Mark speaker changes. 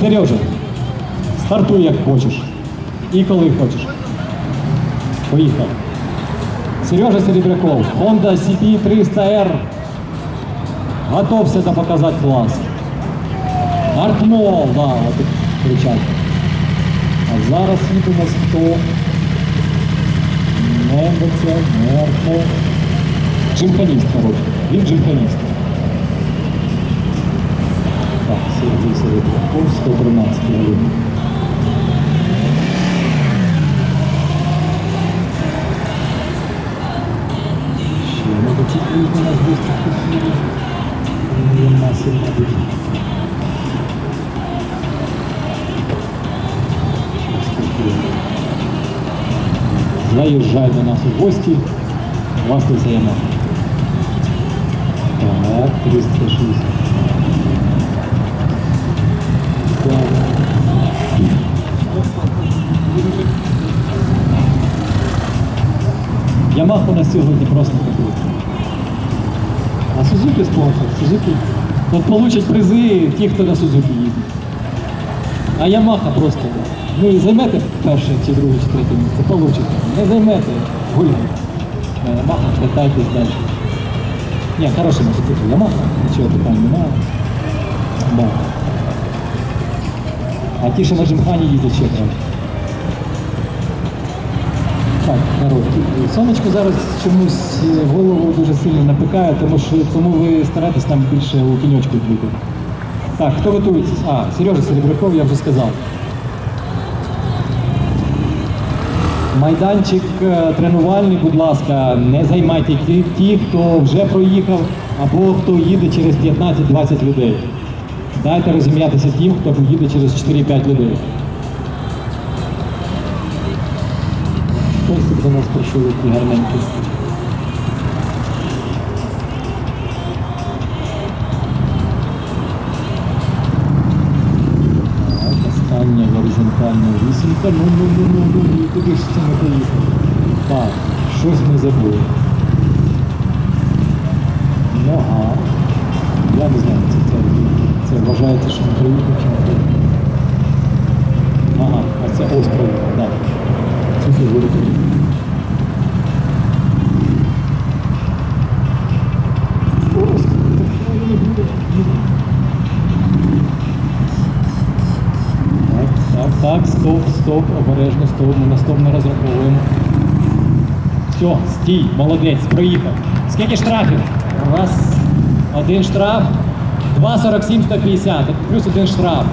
Speaker 1: Сережа, стартуй як хочеш. І коли хочеш. Поїхав. Сережа Серебряков, Honda CP300R. Готовся до показати клас. Артмол, да, от кричать. А зараз їде у нас хто? Небоця, Мерко. Джимханіст, коротше. Він джимханіст. Сергій Серебряков, 113 гривень. Ще мотоциклів у нас виступить. Нема сильно Заїжджай до нас у гості. Вас не займе. Так, 360. Ямаху на сьогодні просто купили. А Сузуки спонсор. Сузуки. От получать призи ті, хто на Сузуки їздить. А Ямаха просто. Ну і займете перше чи друге, чи третє місце, получите. Не займете, гуляйте. На Ямаха катайтесь далі. Ні, хороший мотоцикл. Ямаха, нічого питань немає. Да. А ті, що на Джимхані їздять ще краще. Так, народ. Сонечко зараз чомусь е, голову дуже сильно напікає, тому що тому ви стараєтесь там більше у тіньочку бути. Так, хто готується? А, Сережа Серебряков, я вже сказав. Майданчик е, тренувальний, будь ласка, не займайте ті, ті, хто вже проїхав або хто їде через 15-20 людей. Дайте розім'ятися тим, хто поїде через 4-5 людей. До нас прийшов який гарненький. Так, остання горизонтальна вісімка. Ну, ну, ну, ну, ну, ну, куди ж це ми поїхали? Так, щось ми забули. Нога. Я не знаю, це, це, це вважається, що ми приїхали чи не приїхали. Ага, а це приїхав, так. Цю фігуру так, стоп, стоп, обережно, стоп, ми на стоп розраховуємо. Все, стій, молодець, проїхав. Скільки штрафів? Вас один штраф, 2,47 150, плюс один штраф.